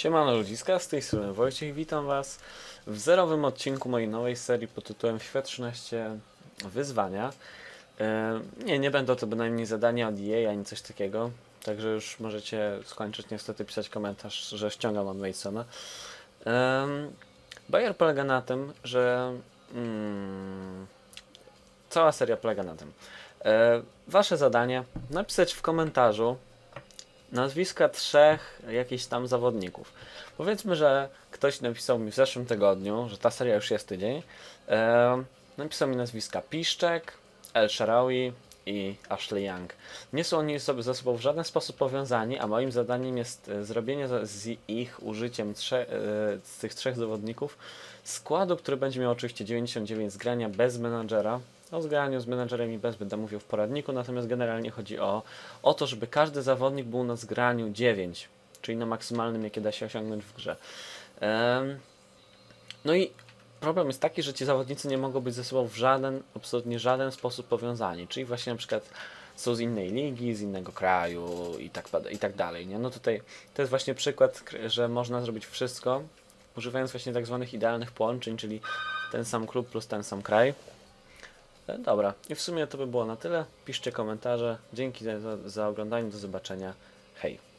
Siemano ludziska, z tej strony Wojciech, witam was w zerowym odcinku mojej nowej serii pod tytułem Świat 13 Wyzwania. E, nie, nie będą to bynajmniej zadania od EA ani coś takiego, także już możecie skończyć niestety pisać komentarz, że ściągam od Masona. E, Bayer polega na tym, że mm, cała seria polega na tym. E, wasze zadanie napisać w komentarzu nazwiska trzech jakichś tam zawodników. Powiedzmy, że ktoś napisał mi w zeszłym tygodniu, że ta seria już jest tydzień. E, napisał mi nazwiska Piszczek, El Sharawi i Ashley Young. Nie są oni sobie ze sobą w żaden sposób powiązani, a moim zadaniem jest e, zrobienie z ich użyciem trze- e, z tych trzech zawodników składu, który będzie miał oczywiście 99 zgrania bez menadżera. O zgraniu z menadżerem i bez będę mówił w poradniku, natomiast generalnie chodzi o, o to, żeby każdy zawodnik był na zgraniu 9, czyli na maksymalnym, jakie da się osiągnąć w grze. No i problem jest taki, że ci zawodnicy nie mogą być ze sobą w żaden, absolutnie żaden sposób powiązani, czyli właśnie na przykład są z innej ligi, z innego kraju i tak, i tak dalej. Nie? No tutaj to jest właśnie przykład, że można zrobić wszystko, używając właśnie tak zwanych idealnych połączeń, czyli ten sam klub plus ten sam kraj. E, Dobra, i w sumie to by było na tyle. Piszcie komentarze. Dzięki za, za, za oglądanie, do zobaczenia. Hej.